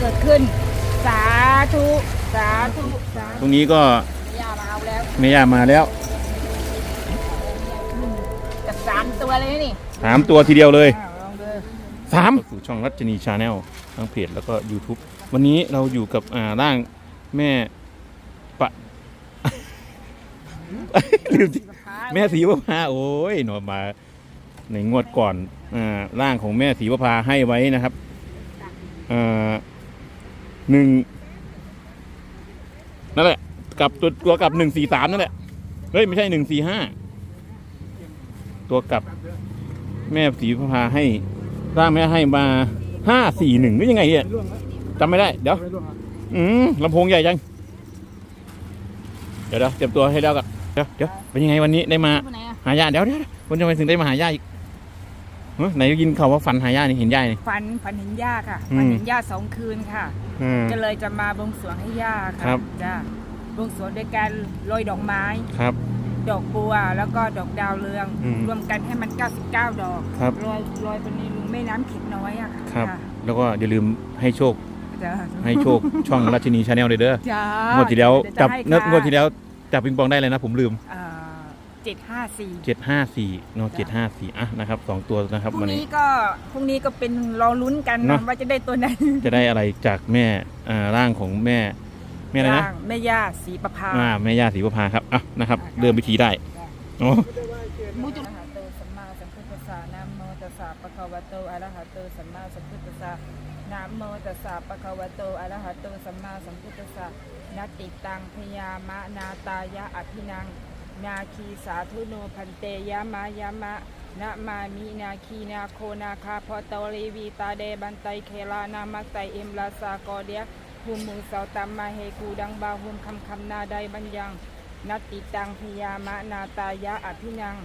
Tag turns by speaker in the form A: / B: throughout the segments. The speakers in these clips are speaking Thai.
A: เกิดขึ้น สาธุ สาธุ สา
B: ตร
A: ธุ
B: งนี้ก็
A: ยามาเอาแล้ว
B: แม่ย่ามาแล้ว
A: กับสามตัวเลยนี่
B: สามตัวทีเดียวเลย
A: อ้าวลองดู
B: สามสู่ช่องรัชนีชาแนลทั้งเพจแล้วก็ YouTube วันนี้เราอยู่กับอ่าร่างแม่ปะ ลืมที่ แม่สีวภาโอ้ยหนอมาในงวดก่อนอ่าร่างของแม่สีวภาให้ไว้นะครับอ่า หนึ่งนั่นแหละกับตัวตัวกับหนึ่งสี่สามนั่นแหละ เฮ้ย ไม่ใช่หนึ่งสี่ห้าตัวกับ แม่สีวภาให้ร่างแม่ให้มาห้าสี่หนึ่งหรือยังไงเนี่ยจำไม่ได้ เดี๋ยว อืมลำโพงใหญ่จัง เดี๋ยวเดี๋ยวเตรียมตัวให้แล้วกันเดี๋ยวเดี๋ยวเป็นยังไงวันนี้ได้มา
A: ไปไหนอะ
B: หายาเดี๋ยวเดี๋ยววันจะไปถึงได้มาหายาอีกเฮ้ยไหนยินเขาวว่าฝันหายานี่เห็นยานี่
A: ฝันฝันเห็นย่าค่ะ
B: อืม
A: ฝันเห็นย่าสองคืนค่ะ
B: อืม
A: ก็เลยจะมาบวงสรวงให้ย่าค่ะ
B: ครับ
A: จ้าบวงสรวงด้วยการโรยดอกไม้
B: ครับ
A: ดอกบัวแล้วก็ดอกดาวเรือง
B: อืม
A: รวมกันให้มัน 99 ดอก
B: ครับ
A: ลอยลอยไปในรูแม่น้ำเข็มน้อยอะค่ะ
B: ครับะแล้วก็อย่าลืมให้โชค
A: จ้า
B: ให้โชค ช่องราชินีชาแนลเลยเด้อ
A: จ้าง
B: วดที่แล้ว
A: เดี๋ย
B: จับ
A: จะให้
B: เนื้อ
A: ค่ะ
B: งวดที่แล้วจับปิงปองได้เลยนะผมลืม
A: เจ็ดห้าสี่
B: เจ็ดห้าสี่เนาะเจ็ดห้าสี่อะนะครับสองตัวนะครับ
A: พรุ่
B: วัน
A: ง
B: นี้
A: นี้ ก็พรุ่งนี้ก็เป็นรอลุ้นกัน
B: เนอะ
A: นะว่าจะได้ตัวไหน
B: จะได้อะไรจากแม่อ่าร่างของแม่แม่อะไรนะ
A: ย่างแม่ย่าสีประภา
B: อ่าแม่ย่าศรีประภาครับอะนะครับ เริ่มพิธีได้โอ้
A: มุจุอะระหะโตสัมมาสัมพุทธัสสะนะโมตัสสะปะคะวะโตอะระหะโตสัมมาสัมพุทธัสสะนะโมตัสสะปะคะวะโตอะระหะโตสัมมาสัมพุทธัสสะนติตังพยามะนาตายะอภินัง นาคีสาธุโนพันเตยามายามะนะมามินาคีนาโคนาคาพอตอรีวีตาเดบันไตเคลานามักไตเอ็มลาซากอเดียหุมมือเสาตัมมาเฮกูดังบาหุมคำคำนาใดบัญญังนัตติตังพยามะนาตายะอภินัง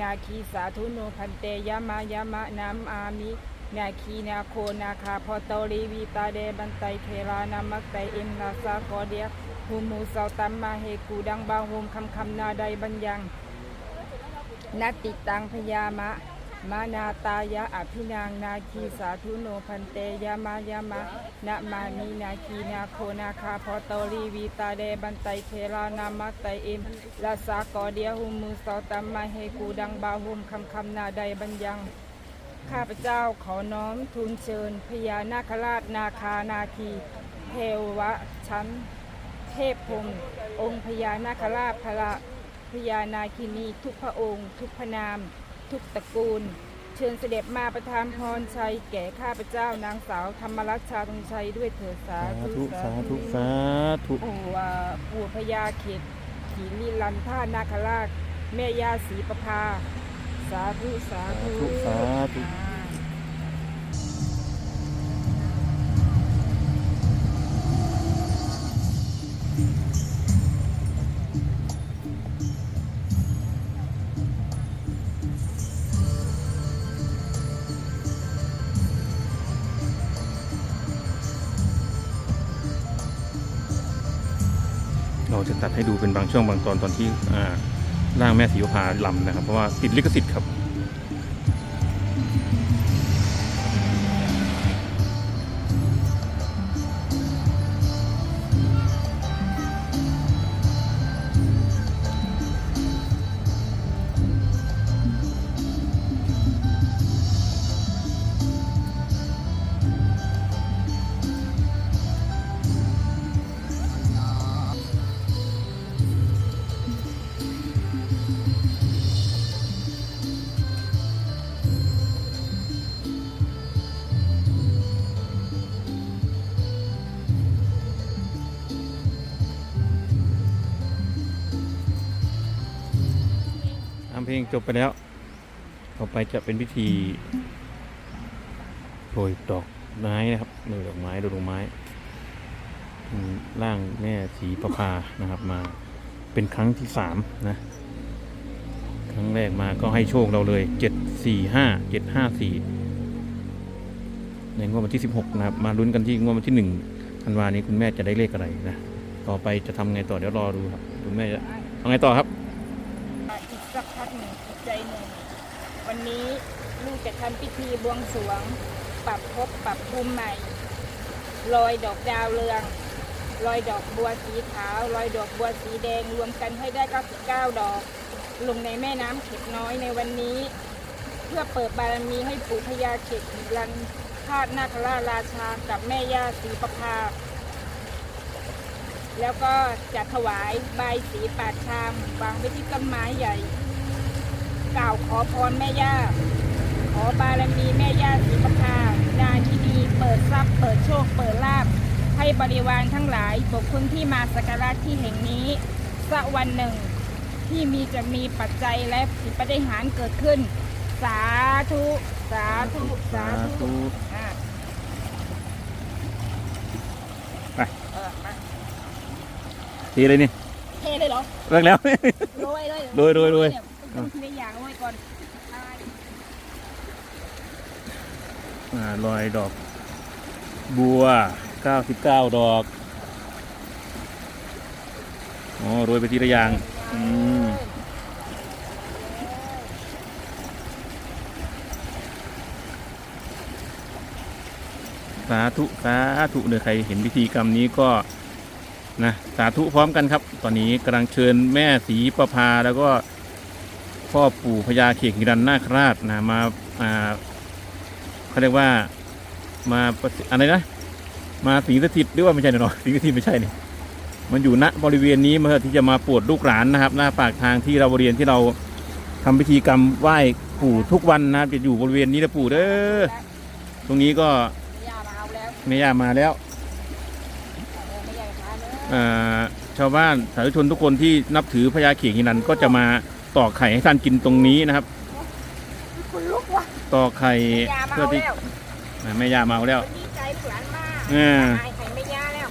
A: นาคีสาธุโนพันเตยามายามะนามอามิ นาคีนาโคนาคาพอตอรีวีตาเดบันไตเคลานามักไตเอ็มลาซากอเดีย หุมมือเสาตัมมาเฮกูดังบาหุมคำคำนาใดบัญญังนัตติตังพยามะ มานาตายะอภินางนาคีสาธุโนพันเตยามายามะนะมานีนาคีนาโคนาคาพอตอรีวีตาเดบันไตเทรานามักไตเอ็มลาสากอเดียหุมมือสอตัมมาเฮกูดังบาหุมคำคำนาใดบัญญัง ข้าพเจ้าขอน้อมทูลเชิญพญานาคราชนาคานาคีเทวะชั้น เทพพรหมองค์พญานาคราชพระพญานาคินีทุกพระองค์ ทุกพระนาม ทุกตระกูล เชิญเสด็จมาประทานพรชัยแก่ข้าพเจ้านางสาวธรรมรัชชาตรงชัยด้วยเถิดสา
B: สา
A: ธุ
B: ธุสาธุสาธุ
A: ปู่อ่าปู่พญาเขตขีลีลันท่านาคราชแม่ย่าศรีประภา สาธุสาธุ
B: สาธุ
A: อ่า
B: เราจะตัดให้ดูเป็นบางช่วงบางตอนตอนที่อ่าร่างแม่ศรีประภาลำนะครับ เพราะว่าติดลิขสิทธิ์ครับ งจบไปแล้ว ต่อไปจะเป็นพิธีโรยดอกไม้นะครับโรยดอกไม้โรยดอกไม้ร่างแม่สีประภานะครับ มาเป็นครั้งที่สามนะครั้งแรกมาก็ให้โชคเราเลยเจ็ดสี่ห้าเจ็ดห้าสี่ในงวดวันที่สิบหกนะครับ มาลุ้นกันที่งวดวันที่หนึ่งธันวานี้คุณแม่จะได้เลขอะไรนะต่อไปจะทำไงต่อเดี๋ยวรอดูครับ คุณแม่จะทำไงต่อครับ
A: สักพักหนึ่งใจหนึ่งวันนี้ลูกจะทำพิธีบวงสรวง ปรับภพปรับภูมิใหม่ลอยดอกดาวเรืองลอยดอกบัวสีขาวลอยดอกบัวสีแดงรวมกันให้ได้ 99 ดอก ลงในแม่น้ำเข็ดน้อยในวันนี้ เพื่อเปิดบารมีให้ปู่พญาเข็ดรันธาตุนาคราราชากับแม่ย่าศรีประภาแล้วก็จะถวายใบสีปากชามวางไว้ที่ต้นไม้ใหญ่ กล่าวขอพรแม่ย่า ขอบารมีแม่ย่าศรีประภานาที่ดีเปิดทรัพย์เปิดโชค เปิดลาภให้บริวารทั้งหลายบุคคลที่มาสักการะที่แห่งนี้สักวันหนึ่งที่มีจะมีปัจจัยและสิปฏิหารย์เกิดขึ้น สาธุ สาธุ สาธุอะ
B: ไป
A: เออมา
B: ทีเลยนี่
A: เทเลยเหรอ
B: เลิกแล้ว
A: โรยเลย
B: โรยโรยโรย
A: ต้องทีละอย่างโรย ก่อน
B: ลอยดอก บัว 99 ดอก อ๋อโรยไปทีละอย่าง อืมสาธุ สาธุเดี๋ยวใครเห็นพิธีกรรมนี้ก็นะสาธุพร้อมกันครับ ตอนนี้กำลังเชิญแม่สีประพาแล้วก็ พ่อปู่พญาเขกหิรันนาคราชนะมาอ่าเขาเรียกว่ามาปฏิอะไรนะ มาสิงสถิตหรือว่าไม่ใช่เนาะสิงสถิตไม่ใช่นี่มันอยู่ณบริเวณนี้มาที่จะมาปวดลูกหลานนะครับ หน้าปากทางที่เราเรียนที่เราทำพิธีกรรมไหว้ปู่ทุกวันนะครับจะอยู่บริเวณนี้นะปู่เด้อตรงนี้ก็
A: ย่าลาวแล้ว
B: ไม่ย่ามาแล้ว
A: อ่า
B: ชาวบ้านสาธุชนทุกคนที่นับถือพญาเขียงหินันก็จะมา ตอกไข่ให้ท่านกินตรงนี้นะครับ
A: คุณลุกว่ะ
B: ตอกไข่
A: ย่ามา
B: เพื่อ
A: เอา
B: ที่
A: แล้ว
B: อ่าแม่ย่ามาเอาแล้ว
A: วันนี้ใจลูกหลานมาก
B: อ่า
A: ไข่ไข่ไม่ย่าแล้ว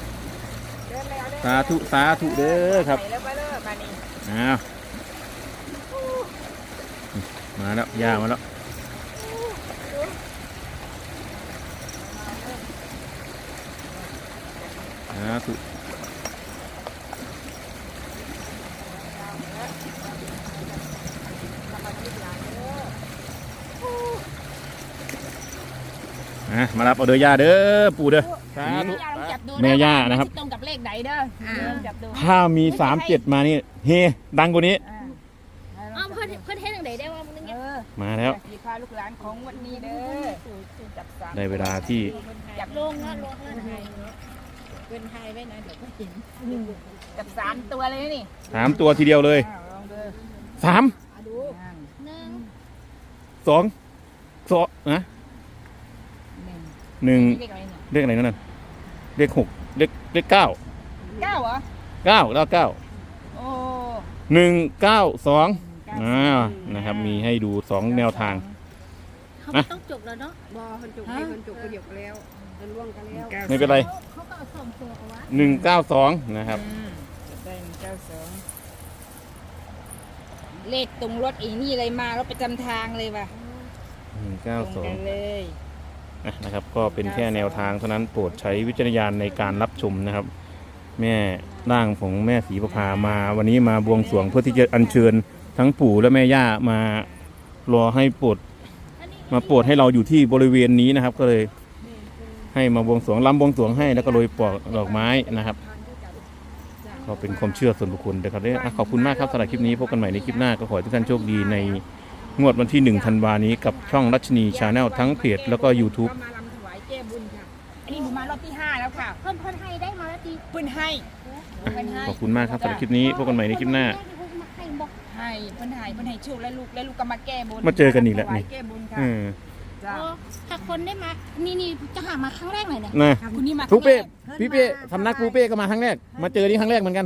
A: เดินเลยเอาเดิน
B: สาธุสาธุเด้อครับ
A: ไข่แล้วไปเลยมานี่
B: อ้าวมาแล้วย่ามาแล้วสาธุ อะมารับเอาเด้อย่าเด้อปู่เด้อสาธุ
A: แม่ย่าลองจับดู
B: แม่ย่านะครับ
A: ตรงกับเลขไหนเด้อเดินจับดู
B: ถ้ามีสามเจ็ดมานี่เฮดังกว่านี้
A: อ่า
C: อ้าวเพื่อนเพื่อนเทศอย่างไหนได้ว่ามึง
A: เอ
C: เนี่ย
A: อ
B: มาแล้ว
A: สีพาลูกหลานของวันนี้เด้อจับสาม
B: ได้เวลาที่
A: จับ
C: ลงนะลงนะ
A: เป็นไทยไว้นะเดี๋ยวก็เห็นจับสามตัวเลยนะนี่
B: สามตัวทีเดียวเลย
A: อ้าวลองดู
B: สาม
A: อะดูอ่า
C: หนึ่ง
B: สองสองนะ
A: หนึ่ง
B: หนึ่ง
A: เลขอะไรเนี่ย
B: เลขอะไรนั่นนะเลขหกเลขเลขเก้า
A: เก้าเหรอ
B: เก้าแล้วเก้า
A: โอ้
B: หนึ่งเก้าสอง
A: เก้า
B: อ่านะครับ มีให้ดูสองแนวทาง
C: เขาไม่ต้องจบแล้วเนาะ
D: บอคนจุกให้คนจุกก็หยกแล้วมันล่วงกันแล้ว
B: ไม่เป็นไร
C: เขาก็เอาส่งตัวเอาวะ
B: หนึ่งเก้าสองนะครับ
A: อืมจะได้หนึ่งเก้าสองเลขตรงรถอีนี่เลยมาแล้วประจำทางเลยว่ะ
B: หนึ่งเก้า
A: ตรง
B: สอง
A: กันเลย
B: นะครับ ก็เป็นแค่แนวทางเท่านั้นโปรดใช้วิจารณญาณในการรับชมนะครับ แม่ร่างของแม่ศรีประภามา วันนี้มาบวงสรวงเพื่อที่จะอัญเชิญทั้งปู่และแม่ย่ามารอให้โปรดมาโปรดให้เราอยู่ที่บริเวณนี้นะครับ ก็เลยให้มาบวงสรวงลำบวงสรวงให้แล้วก็โรยปลอกดอกไม้นะครับก็เป็นความเชื่อส่วนบุคคลนะครับเนี่ยขอบคุณมากครับสำหรับคลิปนี้พบกันใหม่ในคลิปหน้าก็ขอให้ทุกท่านโชคดีใน งวดวันที่ 1 ธันวานี้กับช่องรัชนีชาแนลทั้งเพจแล้วก็ YouTube
A: ก็มาลำถวายแก้บุญค่ะ อันนี้หนูมารอบที่ห้าแล้วค่ะ
C: เพื่อนเพื่อนให้ได้มาแล้วตี
A: เพิ่นให้เพิ่นให้
B: ขอบคุณมากครับสำหรับคลิปนี้พบกันใหม่ในคลิปหน้า
C: ให้บอก
A: ให้เพิ่นให้เพิ่นให้โชคและลูกและลูกก็มาแก้บุญ
B: มาเจอกันอีกแล้วนี่
A: ถายแก้บุญค่ะ
B: เออ
A: จ้า
C: โอ้ถ้าคนได้มา นี่นี่จะหามาครั้งแรกเลยเนี่ย
B: นะ
A: คุณนี่มา
B: ทุกเป้
A: ครั้งแรก
B: พี่เป้สำนักปูเป้ก็มาครั้งแรก มาเจอนี่ครั้งแรกเหมือนกัน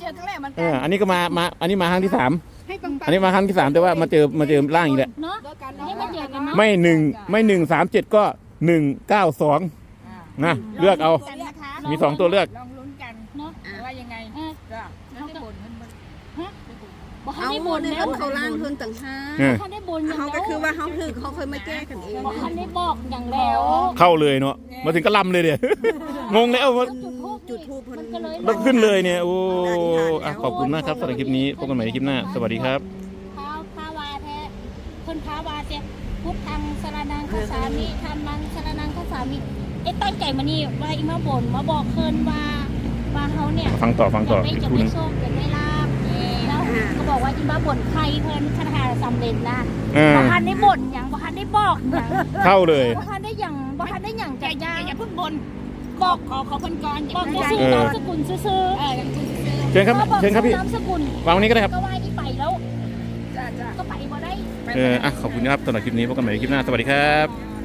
A: เจอครั้งแรกมัน
B: เอออันนี้ก็มามาอันนี้มาครั้งที่สาม
D: ให้ปังปั
B: อันนี้มาครั้งที่สามแต่ว่ามาเจอมาเจอร่างอีกแล้ว
C: เนาะ
A: ด้วยกัน
C: ให้มาเจอกันเนาะ
B: ไม่หนึ่งไม่หนึ่งสามเจ็ดก็หนึ่งเก้าสองนะเลือกเอา
A: กันนะคะ
B: มีสองตัวเลือก
A: ลองลุ้นกัน
C: เนาะ
A: ว่ายังไง
C: เออ
A: จ้าเขาได้บ่นเพิ่นบ่น
C: บอกเขา
D: เอา
C: ได้
D: หม
C: บ
D: ด
C: น
D: ใน
C: แล้ว
D: คนเขาล่างเพิ่นต่างหาก
B: เออ
C: เขาได้บนอย่าง
D: เขา
C: แล้
D: ก็
C: ว
D: คือว่าเขาถือเขาเคยมาแก้กันเอง
C: บอกเขาได้บอกอย่างแล้ว
B: เข้าเลยเนาะมาถึงก็ลำเลยเดี๋ยวงงแล้วว่า
C: จุดทูบ
D: จุดทูบ
C: มั
D: เพิ่
C: น
D: น
C: ก็เลย
B: ต้องขึ้นเลยเนี่ยโอ้อะขอบคุณมากครับสำหรับคลิปนี้พบกันใหม่ในคลิปหน้า สวัสดีครับ
C: พาพาวาแท้คนพาวาเจ้พุทธังสรนังคาสามิธรรมังสรนังคาสามิเอ๊ะตั้งใจมานี่ว่าอีมาบ่นมาบอกเพิ่นว่าว่าเขาเนี่ย
B: ฟังต่อฟังต่อ
C: อยากได้
B: อีก
C: จะ
B: คู่ห
C: ได้
B: นึง
C: โชคอยากได้ลาบแล้วก็บอกว่าอีมาบ่นใครเพิ่นคาถาสำเร็จนะ
B: อ่า
C: บ่ทันได้บ่นหยังบ่ทันได้บอกหยัง
B: เข้าเลย
C: บ่ทันได้หยังบ่ทันได้หยังจะย่าง
D: อย่าเพิ่งบน
C: บอก
D: ขอขอเพิ่นก่อน
C: บอก
D: อย่า
C: ซื่
D: เพิ่ง
C: อ
B: เออ
C: ๆนามสกุลซื่อ
D: เอออย่างคุณซื้อ
B: เชิญครับ
C: ก็บอก
B: เชิญครับพี่
C: นามสกุล
B: วางตรงนี้ก็ได้ครับ
C: ก็ว่านี่ไปแล้ว
D: จ้าจ้า
C: ก็ไปบ่ได้
B: เอออะขอบคุณครับสำหรับคลิปนี้พบกันใหม่ในคลิปหน้า สวัสดีครับ